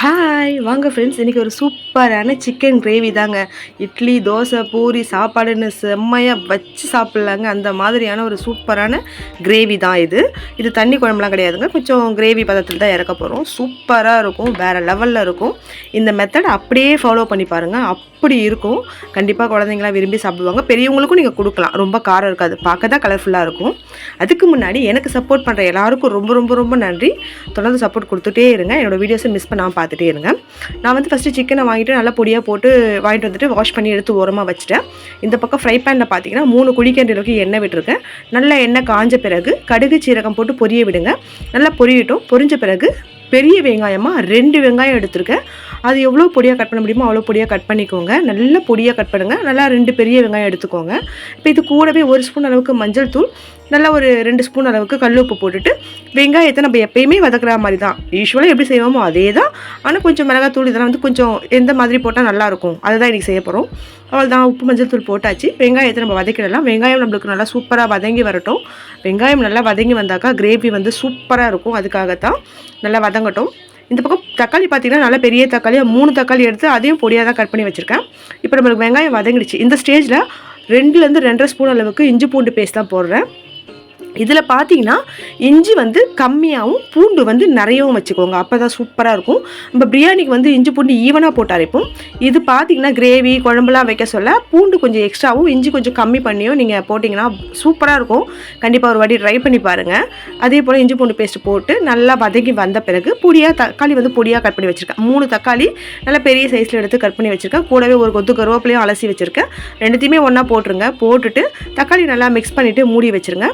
Hi வாங்க friends இன்றைக்கி ஒரு சூப்பரான சிக்கன் கிரேவி தாங்க. இட்லி தோசை பூரி சாப்பாடுன்னு செம்மையாக வச்சு சாப்பிட்லாங்க. அந்த மாதிரியான ஒரு சூப்பரான கிரேவி தான் இது. இது தண்ணி குழம்புலாம் கிடையாதுங்க. கொஞ்சம் கிரேவி பதத்தில் தான் இறக்க போகிறோம் சூப்பராக இருக்கும். வேறு லெவலில் இருக்கும். இந்த மெத்தட் அப்படியே ஃபாலோ பண்ணி பாருங்கள் அப்படி இருக்கும். கண்டிப்பாக குழந்தைங்களாம் விரும்பி சாப்பிடுவாங்க. பெரியவங்களுக்கும் நீங்கள் கொடுக்கலாம். ரொம்ப காரம் இருக்காது. பார்க்க தான் கலர்ஃபுல்லாக இருக்கும். அதுக்கு முன்னாடி எனக்கு சப்போர்ட் பண்ணுற எல்லாருக்கும் ரொம்ப ரொம்ப ரொம்ப நன்றி. தொடர்ந்து சப்போர்ட் கொடுத்துட்டே இருங்க. என்னோடய வீடியோஸை மிஸ் பண்ணாமல் பார்த்துட்டே இருங்க. நான் வந்து ஃபஸ்ட்டு சிக்கனை வாங்கிட்டு நல்லா பொடியாக போட்டு வாங்கிட்டு வந்துட்டு வாஷ் பண்ணி எடுத்து ஓரமாக வச்சுட்டேன். இந்த பக்கம் ஃப்ரை பேனில் பார்த்தீங்கன்னா மூணு குழிக்கின்ற அளவுக்கு எண்ணெய் விட்டுருக்கேன். நல்லா எண்ணெய் காஞ்ச பிறகு கடுகு சீரகம் போட்டு பொரிய விடுங்க. நல்லா பொரியட்டும். பொரிஞ்ச பிறகு பெரிய வெங்காயமாக ரெண்டு வெங்காயம் எடுத்திருக்கேன். அது எவ்வளோ பொடியாக கட் பண்ண முடியுமோ அவ்வளோ பொடியாக கட் பண்ணிக்கோங்க. நல்லா பொடியாக கட் பண்ணுங்கள் நல்லா ரெண்டு பெரிய வெங்காயம் எடுத்துக்கோங்க. இப்போ இது கூடவே ஒரு ஸ்பூன் அளவுக்கு மஞ்சள் தூள் நல்லா ஒரு ரெண்டு ஸ்பூன் அளவுக்கு கல் உப்பு போட்டுட்டு வெங்காயத்தை நம்ம எப்பயுமே வதக்குற மாதிரி தான். யூஸ்வலாக எப்படி செய்வோமோ அதே தான் ஆனால் கொஞ்சம் மிளகாத்தூள் இதெல்லாம் வந்து கொஞ்சம் எந்த மாதிரி போட்டால் நல்லாயிருக்கும். அதை தான் இன்றைக்கி செய்ய போகிறோம் அவள் தான் உப்பு மஞ்சள் தூள் போட்டாச்சு. வெங்காயத்தை நம்ம வதக்கிடலாம். வெங்காயம் நம்மளுக்கு நல்லா சூப்பராக வதங்கி வரட்டும். வெங்காயம் நல்லா வதங்கி வந்தாக்கா கிரேவி வந்து சூப்பராக இருக்கும். அதுக்காகத்தான் நல்லா வதங்கட்டும். இந்த பக்கம் தக்காளி பார்த்தீங்கன்னா நல்லா பெரிய தக்காளியாக மூணு தக்காளி எடுத்து அதையும் பொடியாக தான் கட் பண்ணி வச்சுருக்கேன். இப்போ நம்மளுக்கு வெங்காயம் வதங்கிடுச்சு. இந்த ஸ்டேஜில் ரெண்டுலேருந்து ரெண்டரை ஸ்பூன் அளவுக்கு இஞ்சி பூண்டு பேஸ்ட் தான் போடுறேன். இதில் பார்த்தீங்கன்னா இஞ்சி வந்து கம்மியாகவும் பூண்டு வந்து நிறையவும் வச்சுக்கோங்க. அப்போ தான் சூப்பராக இருக்கும். நம்ம பிரியாணிக்கு வந்து இஞ்சி பூண்டு ஈவனாக போட்டு அரைப்போம் இது பார்த்தீங்கன்னா கிரேவி குழம்புலாம் வைக்க சொல்ல பூண்டு கொஞ்சம் எக்ஸ்ட்ராவும் இஞ்சி கொஞ்சம் கம்மி பண்ணியும் நீங்கள் போட்டிங்கன்னா சூப்பராக இருக்கும். கண்டிப்பாக ஒரு வாட்டி ட்ரை பண்ணி பாருங்கள் அதே போல் இஞ்சி பூண்டு பேஸ்ட் போட்டு நல்லா வதக்கி வந்த பிறகு பொடியாக தக்காளி வந்து பொடியாக கட் பண்ணி வச்சுருக்கேன். மூணு தக்காளி நல்லா பெரிய சைஸில் எடுத்து கட் பண்ணி வச்சுருக்கேன். கூடவே ஒரு கொத்து கருவேப்பிலையும் அலசி வச்சுருக்கேன். ரெண்டுத்தையுமே ஒன்றா போட்டுருங்க. போட்டுட்டு தக்காளி நல்லா மிக்ஸ் பண்ணிவிட்டு மூடி வச்சுருங்க.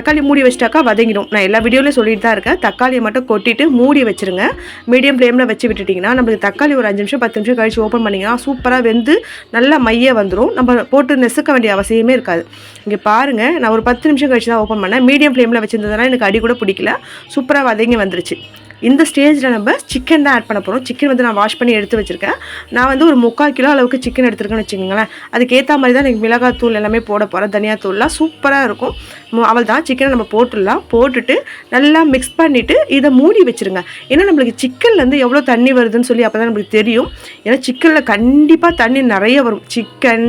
தக்காளி மூடி வச்சிட்டாக்கா வதங்கிடும். நான் எல்லா வீடியோலையும் சொல்லிட்டு தான் இருக்கேன். தக்காளியை மட்டும் கொட்டிட்டு மூடி வச்சுருங்க. மீடியம் ஃப்ளேமில் வச்சு விட்டுட்டிங்கன்னா நம்மளுக்கு தக்காளி ஒரு அஞ்சு நிமிஷம் பத்து நிமிஷம் கழிச்சு ஓப்பன் பண்ணிங்கன்னா சூப்பராக வெந்து நல்லா மைய வந்துடும் நம்ம போட்டு நெசுக்க வேண்டிய அவசியமே இருக்காது. இங்கே பாருங்கள் நான் ஒரு பத்து நிமிஷம் கழிச்சு தான் ஓப்பன் பண்ணேன். மீடியம் ஃப்ளேமில் வச்சிருந்ததுனா எனக்கு அடி கூட பிடிக்கல. சூப்பராக வதங்கி வந்துருச்சு. இந்த ஸ்டேஜில் நம்ம சிக்கன் தான் ஆட் பண்ண போகிறோம் சிக்கன் வந்து நான் வாஷ் பண்ணி எடுத்து வச்சுருக்கேன். நான் வந்து ஒரு முக்கால் கிலோ அளவுக்கு சிக்கன் எடுத்துருக்கேன்னு வச்சுக்கோங்களேன். அதுக்கேற்ற மாதிரி தான் எனக்கு மிளகாத்தூள் எல்லாமே போட போகிறேன் தனியாத்தூள்லாம் சூப்பராக இருக்கும். அவள் தான் சிக்கனை நம்ம போட்டுடலாம். போட்டுட்டு நல்லா மிக்ஸ் பண்ணிவிட்டு இதை மூடி வச்சுருங்க. ஏன்னா நம்மளுக்கு சிக்கன்லேருந்து எவ்வளோ தண்ணி வருதுன்னு சொல்லி அப்போ தான் நம்மளுக்கு தெரியும். ஏன்னா சிக்கனில் கண்டிப்பாக தண்ணி நிறைய வரும். சிக்கன்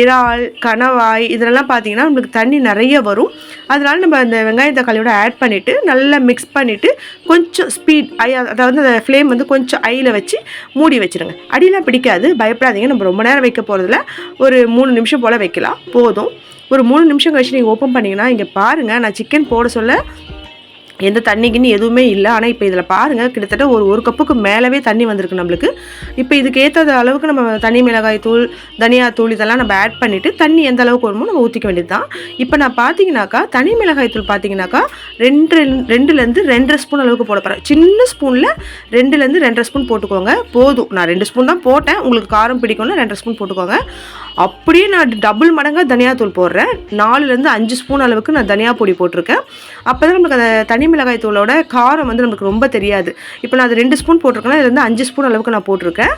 இறால் கணவாய் இதெல்லாம் பார்த்தீங்கன்னா நம்மளுக்கு தண்ணி நிறைய வரும். அதனால் நம்ம அந்த வெங்காய தக்காளியோட ஆட் பண்ணிவிட்டு நல்லா மிக்ஸ் பண்ணிவிட்டு கொஞ்சம் ஸ்பீட் ஐ அதாவது அந்த ஃப்ளேம் வந்து கொஞ்சம் ஐயில் வச்சு மூடி வச்சுருங்க. அடியெலாம் பிடிக்காது பயப்படாதீங்க. நம்ம ரொம்ப நேரம் வைக்க போகிறதுல ஒரு மூணு நிமிஷம் போல் வைக்கலாம். போதும். ஒரு மூணு நிமிஷம் கழிச்சு நீங்கள் ஓப்பன் பண்ணிங்கன்னா இங்கே பாருங்கள் நான் சிக்கன் போட சொல்ல எந்த தண்ணிக்குன்னு எதுவுமே இல்லை. ஆனால் இப்போ இதில் பாருங்கள் கிட்டத்தட்ட ஒரு ஒரு கப்புக்கு மேலவே தண்ணி வந்திருக்கு நம்மளுக்கு. இப்போ இதுக்கு ஏற்ற அளவுக்கு நம்ம தனி மிளகாய் தூள் தனியா தூள் இதெல்லாம் நம்ம ஆட் பண்ணிவிட்டு தண்ணி எந்த அளவுக்கு வருமோ நம்ம ஊற்றிக்க வேண்டியது தான் இப்போ நான் பார்த்தீங்கன்னாக்கா தனி மிளகாய் தூள் பார்த்தீங்கன்னாக்கா ரெண்டு ரெண்டுலேருந்து ரெண்டரை ஸ்பூன் அளவுக்கு போட போகிறேன் சின்ன ஸ்பூனில் ரெண்டுலேருந்து ரெண்டரை ஸ்பூன் போட்டுக்கோங்க. போதும். நான் ரெண்டு ஸ்பூன் தான் போட்டேன். உங்களுக்கு காரம் பிடிக்கும்னு ரெண்டரை ஸ்பூன் போட்டுக்கோங்க. அப்படியே நான் டபுள் மடங்காக தனியாத்தூள் போடுறேன். நாலுலேருந்து அஞ்சு ஸ்பூன் அளவுக்கு நான் தனியா பொடி போட்டிருக்கேன். அப்போ தான் நமக்கு அந்த தனி மிளகாய் தூளோட காரம் வந்து நமக்கு ரொம்ப தெரியாது. இப்போ நான் அது ரெண்டு ஸ்பூன் போட்டிருக்கேன்னா இதில் வந்து அஞ்சு ஸ்பூன் அளவுக்கு நான் போட்டிருக்கேன்.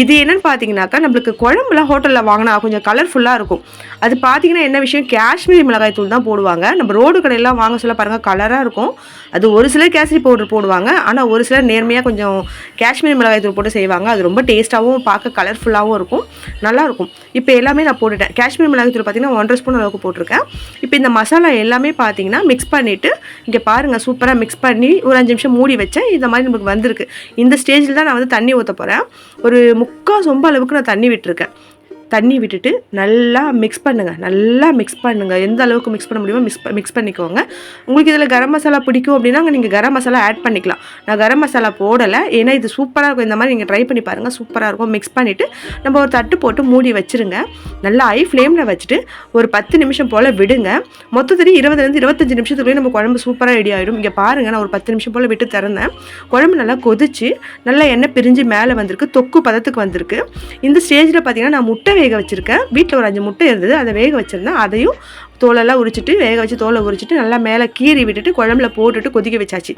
இது என்னென்னு பார்த்தீங்கன்னாக்கா நம்மளுக்கு குழம்புலாம் ஹோட்டலில் வாங்கினா கொஞ்சம் கலர்ஃபுல்லாக இருக்கும். அது பார்த்தீங்கன்னா என்ன விஷயம்? காஷ்மீரி மிளகாய் தூள் தான் போடுவாங்க. நம்ம ரோடு கடையெல்லாம் வாங்க சொல்ல பாருங்கள் கலராக இருக்கும். அது ஒரு சிலர் கேசரி பவுடர் போடுவாங்க ஆனால் ஒரு சிலர் நேர்மையாக கொஞ்சம் காஷ்மீர் மிளகாய் தூள் போட்டு செய்வாங்க. அது ரொம்ப டேஸ்ட்டாகவும் பார்க்க கலர்ஃபுல்லாகவும் இருக்கும். நல்லாயிருக்கும் இப்போ எல்லாமே நான் போட்டுட்டேன். காஷ்மீர் மிளகாய் தூள் பார்த்தீங்கன்னா ஒன்றரை ஸ்பூன் அளவுக்கு போட்டிருக்கேன். இப்போ இந்த மசாலா எல்லாமே பார்த்தீங்கன்னா மிக்ஸ் பண்ணிவிட்டு இங்கே பாருங்கள் சூப்பராக மிக்ஸ் பண்ணி ஒரு அஞ்சு நிமிஷம் மூடி வச்சேன். இந்த மாதிரி நமக்கு வந்திருக்கு. இந்த ஸ்டேஜில் தான் நான் வந்து தண்ணி ஊற்ற போகிறேன் ஒரு முக்கால் சொம்ப அளவுக்கு நான் தண்ணி விட்டுருக்கேன். தண்ணி விட்டுட்டு நல்லா மிக்ஸ் பண்ணுங்கள் நல்லா மிக்ஸ் பண்ணுங்கள் எந்த அளவுக்கு மிக்ஸ் பண்ண முடியுமோ மிக்ஸ் மிக்ஸ் பண்ணிக்கோங்க. உங்களுக்கு இதில் கரம் மசாலா பிடிக்கும் அப்படின்னா நீங்கள் கரம் மசாலா ஆட் பண்ணிக்கலாம். நான் கரம் மசாலா போடலை. ஏன்னா இது சூப்பராக இருக்கும். இந்த மாதிரி நீங்கள் ட்ரை பண்ணி பாருங்கள் சூப்பராக இருக்கும். மிக்ஸ் பண்ணிவிட்டு நம்ம ஒரு தட்டு போட்டு மூடி வச்சுருங்க. நல்லா ஹை ஃப்ளேமில் வச்சுட்டு ஒரு பத்து நிமிஷம் போல் விடுங்க. மொத்தத்தில் இருபதுலேருந்து இருபத்தஞ்சு நிமிஷத்துக்குள்ளேயே நம்ம குழம்பு சூப்பராக ரெடி ஆகிடும் இங்கே பாருங்கள் நான் ஒரு பத்து நிமிஷம் போல் விட்டு திறந்தேன். குழம்பு நல்லா கொதிச்சு நல்லா எண்ணெய் பிரிஞ்சு மேலே வந்திருக்கு. தொக்கு பதத்துக்கு வந்திருக்கு. இந்த ஸ்டேஜில் பார்த்தீங்கன்னா நான் முட்டை வேக வச்சுருக்கேன். வீட்டில் ஒரு அஞ்சு முட்டை இருந்தது. அதை வேக வச்சுருந்தேன். அதையும் தோலெல்லாம் உரிச்சிட்டு வேக வச்சு தோலை உரிச்சிட்டு நல்லா மேலே கீறி விட்டுட்டு குழம்புல போட்டுட்டு கொதிக்க வச்சாச்சு.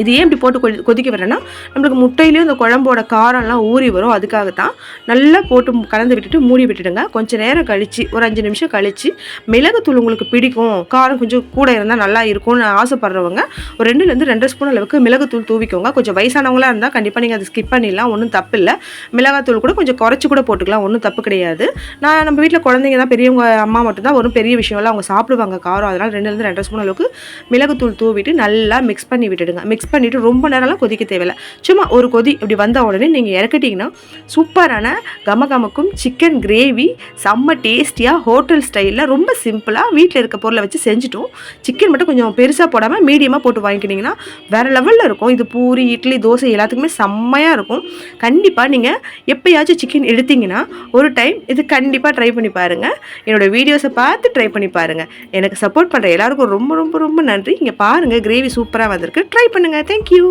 இது ஏன் இப்படி போட்டு கொதி கொதிக்க வரேன்னா நம்மளுக்கு முட்டையிலையும் இந்த குழம்போட காரம்லாம் ஊறி வரும். அதுக்காக தான் நல்லா போட்டு கலந்து விட்டுட்டு மூடி விட்டுடுங்க. கொஞ்சம் நேரம் கழித்து ஒரு அஞ்சு நிமிஷம் கழித்து மிளகுத்தூள் உங்களுக்கு பிடிக்கும். காரம் கொஞ்சம் கூட இருந்தால் நல்லா இருக்கும்னு ஆசைப்படுறவங்க ஒரு ரெண்டுலேருந்து ரெண்டு ஸ்பூன் அளவுக்கு மிளகுத்தூள் தூவிக்கோங்க. கொஞ்சம் வயசானவங்களாக இருந்தால் கண்டிப்பாக நீங்கள் அதை ஸ்கிப் பண்ணிடலாம். ஒன்றும் தப்பு இல்லை மிளகாத்தூள் கூட கொஞ்சம் குறைச்சி கூட போட்டுக்கலாம். ஒன்றும் தப்பு கிடையாது. நான் நம்ம வீட்டில் குழந்தைங்க தான் பெரியவங்க அம்மா மட்டும்தான் ஒரு பெரிய விஷயம்லாம் அவங்க சாப்பிடுவாங்க காரம். அதனால் ரெண்டுலேருந்து ரெண்டரை ஸ்பூன் அளவுக்கு மிளகுத்தூள் தூவிட்டு நல்லா மிக்ஸ் பண்ணி விட்டுடுங்க. மிக்ஸ் மிக்ஸ் பண்ணிவிட்டு ரொம்ப நேரம்லாம் கொதிக்க தேவையில்லை. சும்மா ஒரு கொதி இப்படி வந்த உடனே நீங்கள் இறக்கிட்டிங்கன்னா சூப்பரான கமகமக்கும் சிக்கன் கிரேவி செம்ம டேஸ்டியாக ஹோட்டல் ஸ்டைலில் ரொம்ப சிம்பிளாக வீட்டில் இருக்க பொருளை வச்சு செஞ்சுட்டோம். சிக்கன் மட்டும் கொஞ்சம் பெருசாக போடாமல் மீடியமாக போட்டு வாங்கிக்கிட்டிங்கன்னா வேறு லெவலில் இருக்கும். இது பூரி இட்லி தோசை எல்லாத்துக்குமே செம்மையாக இருக்கும். கண்டிப்பாக நீங்கள் எப்போயாச்சும் சிக்கன் எடுத்தீங்கன்னா ஒரு டைம் இது கண்டிப்பாக ட்ரை பண்ணி பாருங்கள் என்னோடய வீடியோஸை பார்த்து ட்ரை பண்ணி பாருங்கள் எனக்கு சப்போர்ட் பண்ணுற எல்லாருக்கும் ரொம்ப ரொம்ப ரொம்ப நன்றி. இங்கே பாருங்கள் கிரேவி சூப்பராக வந்திருக்கு. ட்ரை பண்ணுங்கள் பண்ணுங்கள் தேங்க்யூ